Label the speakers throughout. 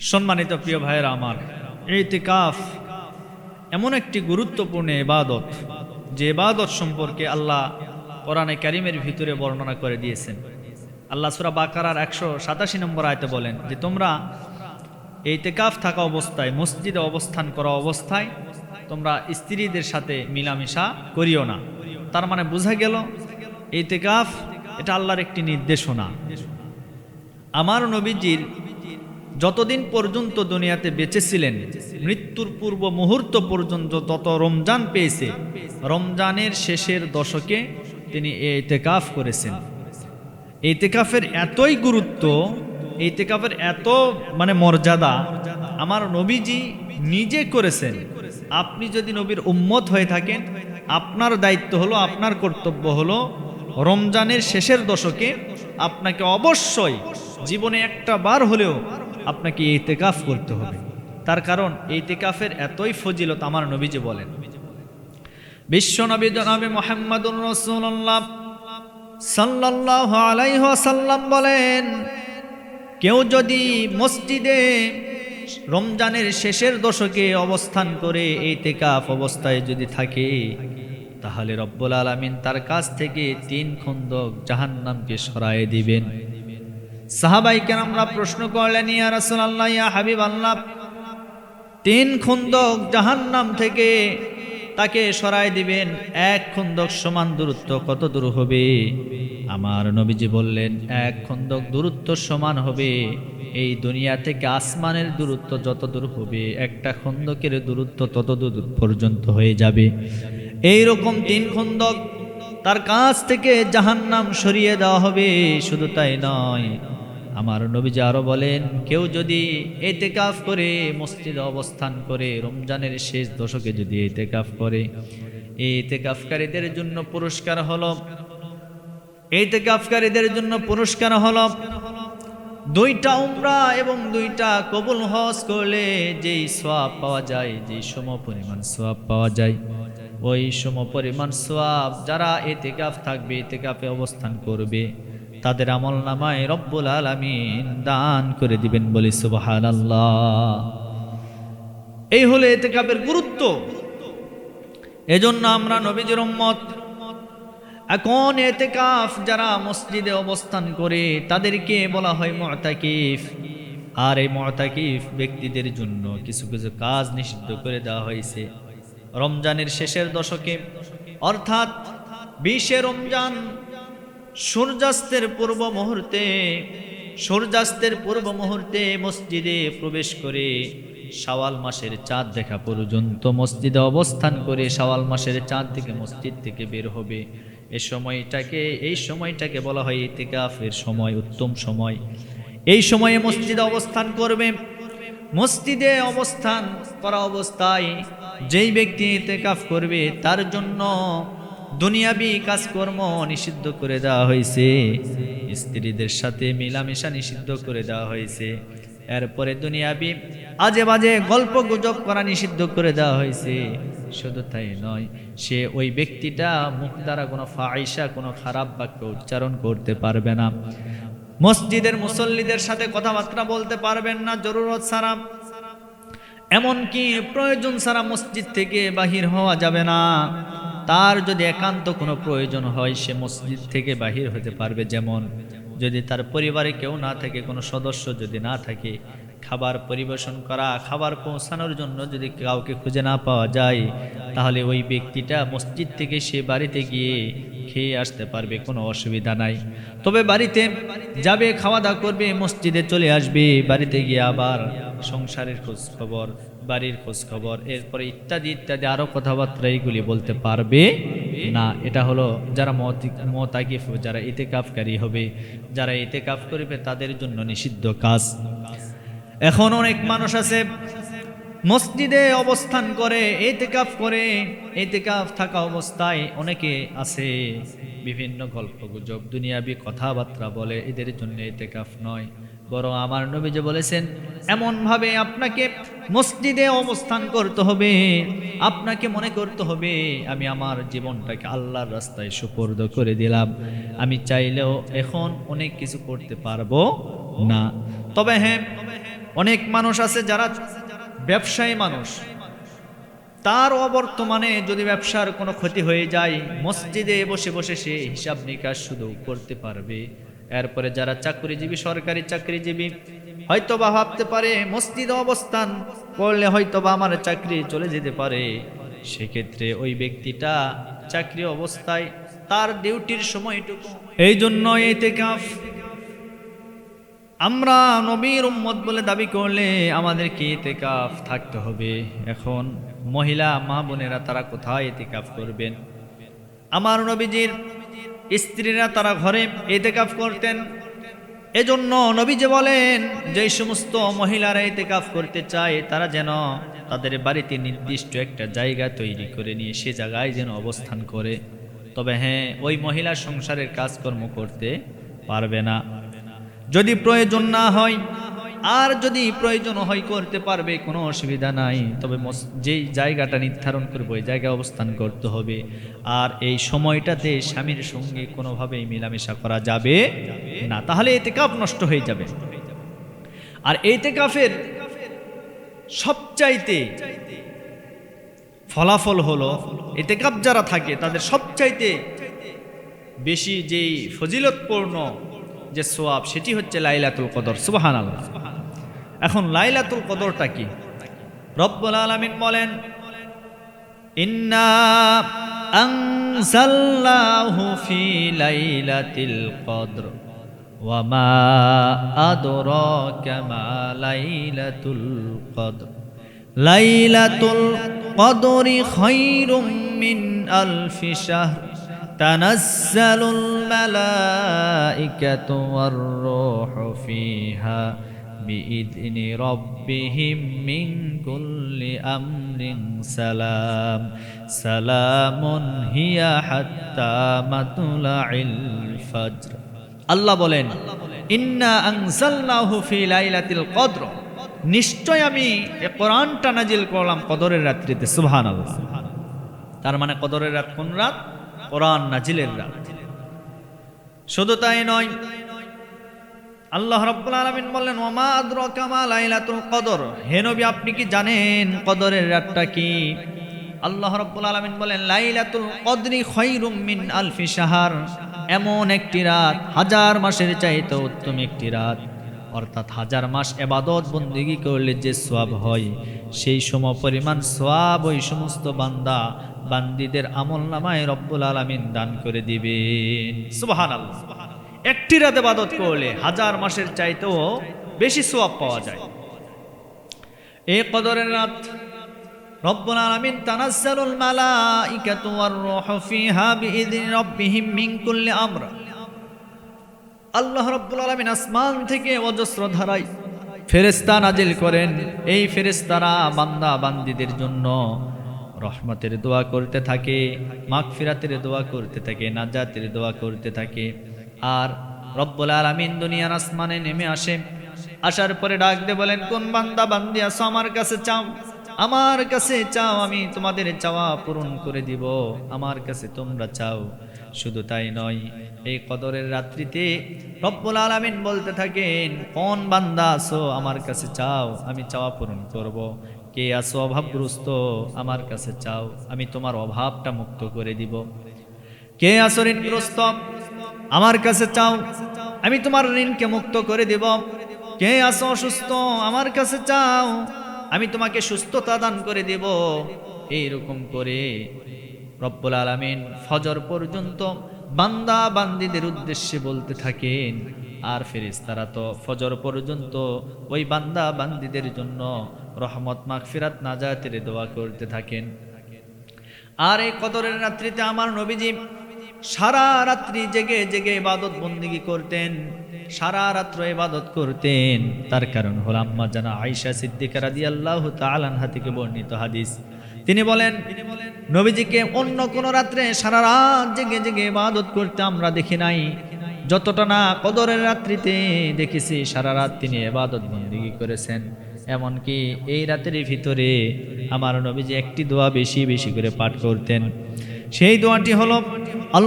Speaker 1: সম্মানিত প্রিয় ভাইয়েরা আমার ইতিকাফ এমন একটি গুরুত্বপূর্ণ এবাদত, যে এবাদত সম্পর্কে আল্লাহ কোরআনে কারিমের ভিতরে বর্ণনা করে দিয়েছেন। আল্লাহ সুরা বাকারার একশো সাতাশি নম্বর আয়তে বলেন যে, তোমরা এই তেকাফ থাকা অবস্থায়, মসজিদে অবস্থান করা অবস্থায়, তোমরা স্ত্রীদের সাথে মিলামিশা করিও না। তার মানে বোঝা গেল এই তেকাফ এটা আল্লাহর একটি নির্দেশনা। আমার নবীজির যতদিন পর্যন্ত দুনিয়াতে বেঁচে ছিলেন মৃত্যুর পূর্ব মুহূর্ত পর্যন্ত তত রমজান পেয়েছে, রমজানের শেষের দশকে তিনি এই তেকাফ করেছেন। এই তেকাফের এতই গুরুত্ব এই তেকাফের এত মানে মর্যাদা আমার নবীজি নিজে করেছেন। আপনি যদি নবীর উম্মত হয়ে থাকেন, আপনার দায়িত্ব হলো, আপনার কর্তব্য হলো রমজানের শেষের দশকে আপনাকে অবশ্যই জীবনে একটা বার হলেও আপনাকে এই তেকাফ করতে হবে। তার কারণ এই তেকাফের এতই ফজিলত আমার নবীজি বলেন। বিশ্ব নবী জনাবে মোহাম্মদুর রসুল্লাহ সাল্লাহ আলাইহাসাল্লাম বলেন, কেউ যদি মসজিদে রমজানের শেষের দশকে অবস্থান করে এই তেকাফ অবস্থায় যদি থাকে, তাহলে রব্বুল আলমিন তার কাছ থেকে তিন খন্দক জাহান্নামকে সরায় দিবেন। সাহাবাইকে আমরা প্রশ্ন করলেন, ইয়া রাসুল আল্লাহ ইয়া হাবিব আল্লাহ তিন খন্দক জাহান্নাম থেকে তাকে সরাই দিবেন। এক খন্দক সমান দূরত্ব কত দূর হবে? আমার নবীজি বললেন, এক খন্দক দূরত্ব সমান হবে। এই দুনিয়া থেকে আসমানের দূরত্ব যত দূর হবে, একটা খন্দকের দূরত্ব তত দূর পর্যন্ত হয়ে যাবে। এই রকম তিন খন্দক তার কাছ থেকে জাহান্নাম সরিয়ে দেওয়া হবে, শুধু তাই নয়। আমার নবীজি আরও বলেন, কেউ যদি এতেকাফ করে মসজিদে অবস্থান করে, রমজানের শেষ দশকে যদি এতেকাফ করে, এই এতেকাফকারীদের জন্য পুরস্কার হলো, এতেকাফকারীদের জন্য পুরস্কার হল, দুইটা উমরা এবং দুইটা কবুল হজ করলে যেই সোয়াব পাওয়া যায়, যেই সম পরিমাণ সোয়াব পাওয়া যায়। ওই সম পরিমাণ সোয়াব যারা এতেকাফ থাকবে, এতেকাফে অবস্থান করবে, তাদের আমল নামায় রব্বুল আলমিন দান করে দিবেন বলি সুবাহান এই হলো এতেকাপের গুরুত্ব। এজন্য আমরা নবীজির উম্মত, এখন এতেকাফ যারা মসজিদে অবস্থান করে, তাদেরকে বলা হয় মতাকিফ। আর এই মতাকিফ ব্যক্তিদের জন্য কিছু কিছু কাজ নিষিদ্ধ করে দেওয়া হয়েছে। রমজানের শেষের দশকে, অর্থাৎ বিশে রমজান সূর্যাস্তের পূর্ব মুহূর্তে, সূর্যাস্তের পূর্ব মুহূর্তে মসজিদে প্রবেশ করে শাওয়াল মাসের চাঁদ দেখা পর্যন্ত মসজিদে অবস্থান করে শাওয়াল মাসের চাঁদ থেকে মসজিদ থেকে বের হবে। এই সময়টাকে এই সময়টাকে বলা হয় ইতিকাফের সময়, উত্তম সময়। এই সময়ে মসজিদে অবস্থান করবে। মসজিদে অবস্থান করা অবস্থায় যেই ব্যক্তি ইতেকাফ করবে, তার জন্য দুনিয়াবি কাজকর্ম নিষিদ্ধ করে দেওয়া হয়েছে। স্ত্রীদের সাথে মিলামেশা নিষিদ্ধ করে দেওয়া হয়েছে। এরপরে দুনিয়াবি আজে বাজে গল্প গুজব করা নিষিদ্ধ করে দেওয়া হয়েছে। শুধু তাই নয়, সে ওই ব্যক্তিটা মুখ দ্বারা কোনো ফাইসা কোনো খারাপ বাক্য উচ্চারণ করতে পারবে না। মসজিদের মুসল্লিদের সাথে কথাবার্তা বলতে পারবেন না, জরুরত ছাড়া। এমনকি প্রয়োজন ছাড়া মসজিদ থেকে বাহির হওয়া যাবে না। তার যদি একান্ত কোনো প্রয়োজন হয়, সে মসজিদ থেকে বাহির হতে পারবে। যেমন যদি তার পরিবারে কেউ না থাকে, কোনো সদস্য যদি না থাকে, খাবার পরিবেশন করা, খাবার পৌঁছানোর জন্য যদি কাউকে খুঁজে না পাওয়া যায়, তাহলে ওই ব্যক্তিটা মসজিদ থেকে সে বাড়িতে গিয়ে খেয়ে আসতে পারবে, কোনো অসুবিধা নাই। তবে বাড়িতে যাবে খাওয়া দাওয়া করবে, মসজিদে চলে আসবে, বাড়িতে গিয়ে আবার সংসারের খোঁজ খবর বাড়ির খোঁজ খবর এরপরে ইত্যাদি ইত্যাদি আরও কথাবার্তা এইগুলি বলতে পারবে না। এটা হলো যারা মতাকিফ, যারা এতে কাফকারী হবে, যারা এতে কাফ করবে তাদের জন্য নিষিদ্ধ কাজ। এখন অনেক মানুষ আছে, মসজিদে অবস্থান করে এতেকাফ করে এতেকাফ থাকা অবস্থায় অনেকে আছে, বিভিন্ন গল্প গুজব দুনিয়াবি কথাবার্তা বলে, এদের জন্য এতেকাফ নয়। বড় আমার নবী যে বলেছেন, এমনভাবে আপনাকে মসজিদে অবস্থান করতে হবে, আপনাকে মনে করতে হবে, আমি আমার জীবনটাকে আল্লাহর রাস্তায় সুপর্দ করে দিলাম। আমি চাইলেও এখন অনেক কিছু করতে পারব না। তবে হ্যাঁ অনেক মানুষ আছে যারা ব্যবসায়ী মানুষ। তার অবর্তমানে যদি ব্যবসার কোনো ক্ষতি হয়ে যায়, মসজিদে বসে বসে সে হিসাব নিকাশ শুধু করতে পারবে। এরপরে যারা চাকরিজীবী, সরকারি চাকরিজীবী হয়তো বা ভাবতে পারে মসজিদে অবস্থান করলে হয়তো বা আমার চাকরি চলে যেতে পারে। সেক্ষেত্রে ওই ব্যক্তিটা চাকরি অবস্থায় তার ডিউটির সময়টুকু। এই জন্য এতে কাফ আমরা নবীর উম্মত বলে দাবি করলে আমাদেরকে এতেকাফ থাকতে হবে। এখন মহিলা, মা বোনেরা তারা কোথায় এতেকাফ করবেন? আমার নবীজির স্ত্রীরা তারা ঘরে এতেকাফ করতেন। এজন্য নবীজি বলেন যে সমস্ত মহিলারা এতেকাফ করতে চায়, তারা যেন তাদের বাড়িতে নির্দিষ্ট একটা জায়গা তৈরি করে নিয়ে সে জায়গায় যেন অবস্থান করে। তবে হ্যাঁ ওই মহিলা সংসারের কাজকর্ম করতে পারবে না। যদি প্রয়োজন না হয় আর যদি প্রয়োজন হয় করতে পারবে, কোনো অসুবিধা নাই। তবে যেই জায়গাটা নির্ধারণ করব, ওই জায়গায় অবস্থান করতে হবে। আর এই সময়টাতে স্বামীর সঙ্গে কোনোভাবেই মেলামেশা করা যাবে না। তাহলে এতে কাপ নষ্ট হয়ে যাবে। আর এইতে কাফের সবচাইতে ফলাফল হলো এতে কাপ যারা থাকে, তাদের সবচাইতে বেশি যেই ফজিলতপূর্ণ যে সোয়াব, সেটি হচ্ছে লাইলাতুল কদর। সুবাহান আল্লাহ এখন লাইলাতুল কদরটা কি? রব্বুল আলমিন বলেন, ইন্না আনজাল্লাহু ফি লাইলাতিল কদর, ওয়া মা আদরাকা লাইলাতুল কদর। লাইলাতুল কদরি খায়রুম আলফি শাহর, তানাজ্জালুল মালাইকাতু ওয়ার রূহু ফিহা। بإذن ربهم من كل أمر سلام سلام هي حتى مطلع الفجر আল্লাহ বলেন ইন্না আনসালনাহু ফি লাইলাতিল কদর নিশ্চয় আমি এ কোরআনটা নাজিল করলাম কদরের রাত্রিতে সুবহানাল্লাহ তার মানে কদরের রাত কোন রাত কোরআন নাজিলের রাত শুধু তাই নয় আল্লাহ রাব্বুল আলামিন বললেন, ওমা আদরাকা মা লাইলাতুল কদর। হে নবী, আপনি কি জানেন কদরের রাতটা কি? আল্লাহ রাব্বুল আলামিন বলেন, লাইলাতুল কদরি খায়রুম মিন আলফি সাহার এমন একটি রাত, হাজার মাসের চাইতে উত্তম একটি রাত। অর্থাৎ হাজার মাস এবাদত বন্দিগি করলে যে সোয়াব হয়, সেই সম পরিমাণ সোয়াব ওই সমস্ত বান্দা বান্দিদের আমল নামায় রব্বুল আলামিন দান করে দিবেন। সুবহানাল্লাহ। একটি রাত এবাদত করলে হাজার মাসের চাইতেও বেশি সোয়াব পাওয়া যায়। এ কদরের রাত রব্বুল আলামিন তানাজ্জালুল মালাইকাতু ওয়ার রূহু ফিহা বিইذن রাব্বিহিম মিন কুল্লি আমর। আল্লাহ আলামিন আসমান থেকে অজস্র ধারায় ফেরেশতা নাজিল করেন। এই ফেরেশতারা বান্দা বান্দিদের জন্য রহমতের দোয়া করতে থাকে, মাগফিরাতের দোয়া করতে থাকে, নাজাতের দোয়া করতে থাকে। আর রব্বুল আলামিন দুনিয়ার আসমানে নেমে আসে। আসার পরে ডাক দিয়ে বলেন, কোন বান্দা বান্দি আসো আমার কাছে চাও। আমার কাছে চাও, আমি তোমাদের চাওয়া পূরণ করে দিব। আমার কাছে তোমরা চাও। শুধু তাই নয়, এই কদরের রাত্রিতে রব্বুল আলামিন বলতে থাকেন, কোন বান্দা আসো আমার কাছে চাও, আমি চাওয়া পূরণ করব। কে আসো অভাবগ্রস্ত? আমার কাছে চাও, আমি তোমার অভাবটা মুক্ত করে দিব। কে আসো ঋণগ্রস্ত? আমার কাছে চাও, আমি তোমার ঋণকে মুক্ত করে দিব। কে আসো অসুস্থ? আমার কাছে চাও, আমি তোমাকে সুস্থতা দান করে দেব। এইরকম করে রব্বুল আলামিন ফজর পর্যন্ত বান্দা বান্দিদের উদ্দেশ্যে বলতে থাকেন, আর ফেরেশতারা তো ফজর পর্যন্ত ওই বান্দা বান্দিদের জন্য রহমত, মাগফিরাত, নাজাতের দোয়া করতে থাকেন। আর এই কদরের রাত্রিতে আমার নবীজি সারা রাত্রি জেগে জেগে ইবাদত বন্দিগি করতেন, সারা রাত্র ইবাদত করতেন। তার কারণ হল আম্মা জানা আয়েশা সিদ্দিকা রাদিয়াল্লাহু তাআলা আনহা থেকে বর্ণিত হাদিস। তিনি বলেন, নবীজিকে অন্য কোন রাত্রে সারা রাত জেগে জেগে ইবাদত করতে আমরা দেখি নাই। যতটা না কদরের রাত্রিতে দেখেছি, সারা রাত তিনি এবাদত বন্দিগি করেছেন। এমনকি এই রাতের ভিতরে আমার নবীজি একটি দোয়া বেশি বেশি করে পাঠ করতেন। সেই দোয়াটি হলো এই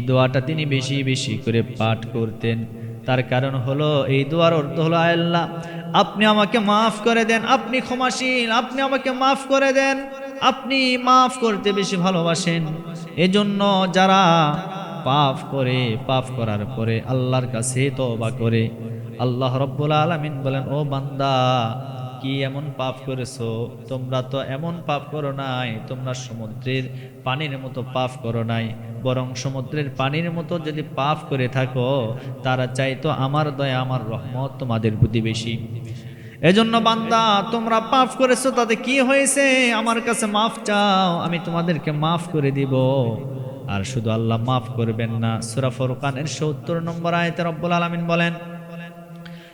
Speaker 1: দোয়াটা তিনি বেশি বেশি করে পাঠ করতেন। তার কারণ হলো, এই দোয়ার অর্থ হলো আল্লাহ, আপনি আমাকে মাফ করে দেন, আপনি ক্ষমাশীল, আপনি আমাকে মাফ করে দেন। আপনি মাফ করতে বেশি ভালোবাসেন। এজন্য যারা পাপ করে, পাপ করার পরে আল্লাহর কাছে তওবা করে আল্লাহ রব্বুল আলামিন বলেন, ও বান্দা, কি এমন পাপ করেছ? তোমরা তো এমন পাপ করো নাই, তোমরা সমুদ্রের পানির মতো পাপ করো নাই। বরং সমুদ্রের পানির মতো যদি পাপ করে থাকো, তারা চাইতো আমার দয়া, আমার রহমত তোমাদের প্রতি বেশি। এজন্য বান্দা, তোমরা পাপ করেছ, তাতে কি হয়েছে? আমার কাছে মাফ চাও, আমি তোমাদেরকে মাফ করে দিব। আর শুধু আল্লাহ মাফ করবেন না, সূরা ফুরকানের 70 নম্বর আয়াতে রব্বুল আলামিন বলেন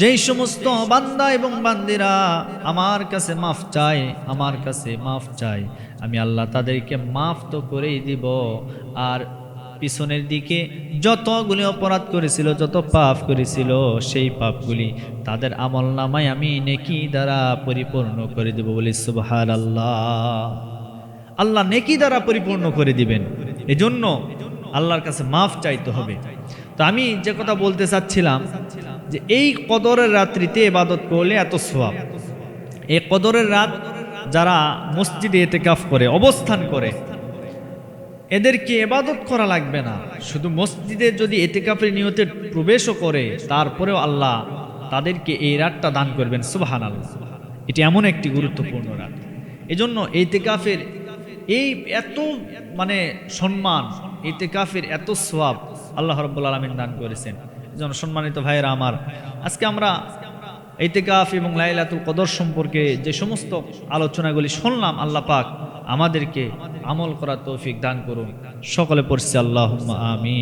Speaker 1: যেই সমস্ত বান্দা এবং বান্দিরা আমার কাছে মাফ চায়, আমার কাছে মাফ চায়, আমি আল্লাহ তাদেরকে মাফ তো করেই দিব। আর পিছনের দিকে যতগুলি অপরাধ করেছিল, যত পাপ করেছিল, সেই পাপগুলি তাদের আমল নামায় আমি নেকি দ্বারা পরিপূর্ণ করে দেব বলি সুবহান আল্লাহ আল্লাহ নেকি দ্বারা পরিপূর্ণ করে দিবেন। এজন্য আল্লাহর কাছে মাফ চাইতে হবে। তো আমি যে কথা বলতে চাচ্ছিলাম যে এই কদরের রাত্রিতে এবাদত করলে এত সোয়াব এই কদরের রাত যারা মসজিদে এতেকাফ করে, অবস্থান করে, এদেরকে এবাদত করা লাগবে না। শুধু মসজিদে যদি এতেকাফের নিয়তে প্রবেশও করে, তারপরেও আল্লাহ তাদেরকে এই রাতটা দান করবেন সুবাহান আল্লাহ এটি এমন একটি গুরুত্বপূর্ণ রাত। এজন্য এতেকাফের এই এত মানে সম্মান এতেকাফের এত সোয়াব আল্লাহ রব্বুল আলমিন দান করেছেন। এজন্য সম্মানিত ভাইয়েরা আমার, আজকে আমরা এতেকাফ এবং লাইলাতুল কদর সম্পর্কে যে সমস্ত আলোচনাগুলি শুনলাম, আল্লাহ পাক আমাদেরকে আমল করার তৌফিক দান করুন। সকলে পড়ছি আল্লাহ আমি